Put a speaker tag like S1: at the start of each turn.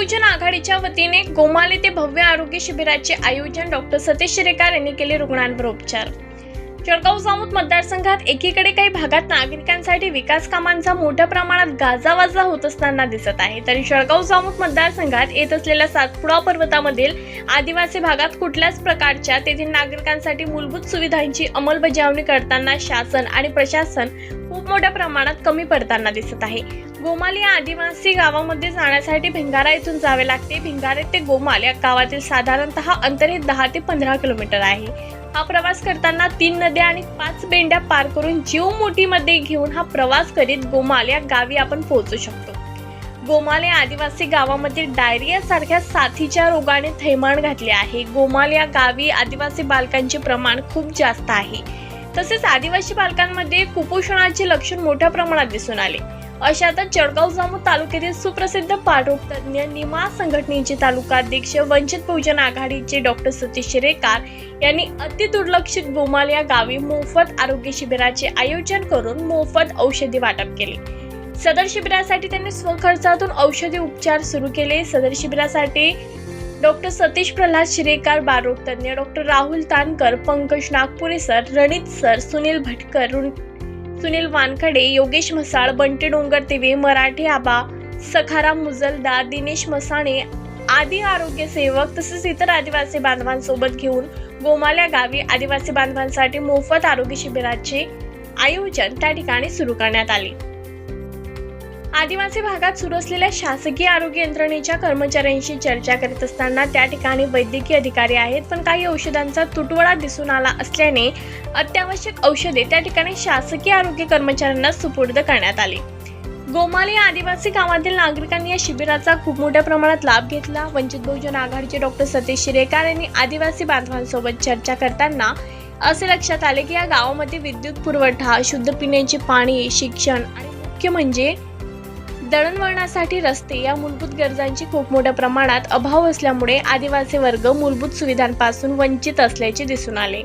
S1: बहुजन आघाडीच्या वतीने गोमाले ते भव्य आरोग्य शिबिराचे आयोजन डॉक्टर सतीश शिरेकार यांनी केले रुग्णांवर उपचार. जळगाव जामोद मतदारसंघात एकीकडे काही भागात नागरिकांसाठी विकास कामांचा मोठ्या प्रमाणात गाजावाजा होत असताना दिसत आहे. तरी जळगाव जामोद मतदारसंघात येत असलेल्या सातपुडा पर्वतामधील आदिवासी भागात कुठल्याच प्रकारच्या तेथील नागरिकांसाठी मूलभूत सुविधांची अंमलबजावणी करताना शासन आणि प्रशासन खूप मोठ्या प्रमाणात कमी पडताना दिसत आहे. गोमाल या आदिवासी गावामध्ये जाण्यासाठी भिंगारा येथून जावे लागते. भिंगारे ते गोमाल या गावातील साधारणतः अंतर हे दहा ते पंधरा किलोमीटर आहे. हा प्रवास करताना तीन नद्या आणि पाच बेंड्या पार करून जीव मोठीमध्ये घेऊन हा प्रवास करीत गोमाल या गावी आपण पोहोचू शकतो. गोमाल या आदिवासी गावामध्ये डायरिया सारख्या साथीच्या रोगाने थैमान घातले आहे. गोमाल या गावी आदिवासी बालकांचे प्रमाण खूप जास्त आहे. तसेच आदिवासी बालकांमध्ये कुपोषणाचे लक्षण मोठ्या प्रमाणात दिसून आले. अशातच जळगाव जामोद तालुक्यातील सुप्रसिद्ध पाठरोग तज्ज्ञ निमा संघटनेचे तालुका अध्यक्ष वंचित बहुजन आघाडीचे डॉक्टर सतीश शिरेकार यांनी अति दुर्लक्षित गोमाल या गावी मोफत आरोग्य शिबिराचे आयोजन करून मोफत औषधी वाटप केले. सदर शिबिरासाठी त्यांनी स्वखर्चातून औषधी उपचार सुरू केले. सदर शिबिरासाठी डॉक्टर सतीश प्रल्हाद शिरेकार बारोग तज्ज्ञ doctor Rahul Tankar Pankaj Nagpure sir Ranit sir Sunil Bhatkar Sunil Wankhade Yogesh Mhasal Bunty Dongar Tive Marathi आबा सखाराम मुजलदार दिनेश मसाणे आदी आरोग्य सेवक तसेच इतर आदिवासी बांधवांसोबत घेऊन गोमाल्या गावी आदिवासी बांधवांसाठी मोफत आरोग्य शिबिराचे आयोजन त्या ठिकाणी सुरू करण्यात आले. आदिवासी भागात सुरू असलेल्या शासकीय आरोग्य यंत्रणेच्या कर्मचाऱ्यांशी चर्चा करत असताना त्या ठिकाणी वैद्यकीय अधिकारी आहेत पण काही औषधांचा तुटवडा दिसून आला असल्याने अत्यावश्यक औषधे त्या ठिकाणी शासकीय आरोग्य कर्मचाऱ्यांना सुपूर्द करण्यात आली. गोमाली या आदिवासी गावातील नागरिकांनी या शिबिराचा खूप मोठ्या प्रमाणात लाभ घेतला. वंचित बहुजन आघाडीचे डॉक्टर सतीश शिरेकार यांनी आदिवासी बांधवांसोबत चर्चा करताना असे लक्षात आले की या गावामध्ये विद्युत पुरवठा शुद्ध पिण्याचे पाणी शिक्षण आणि मुख्य म्हणजे दळणवळणासाठी रस्ते या मूलभूत गरजांची खूप मोठ्या प्रमाणात अभाव असल्यामुळे आदिवासी वर्ग मूलभूत सुविधांपासून वंचित असल्याचे दिसून आले.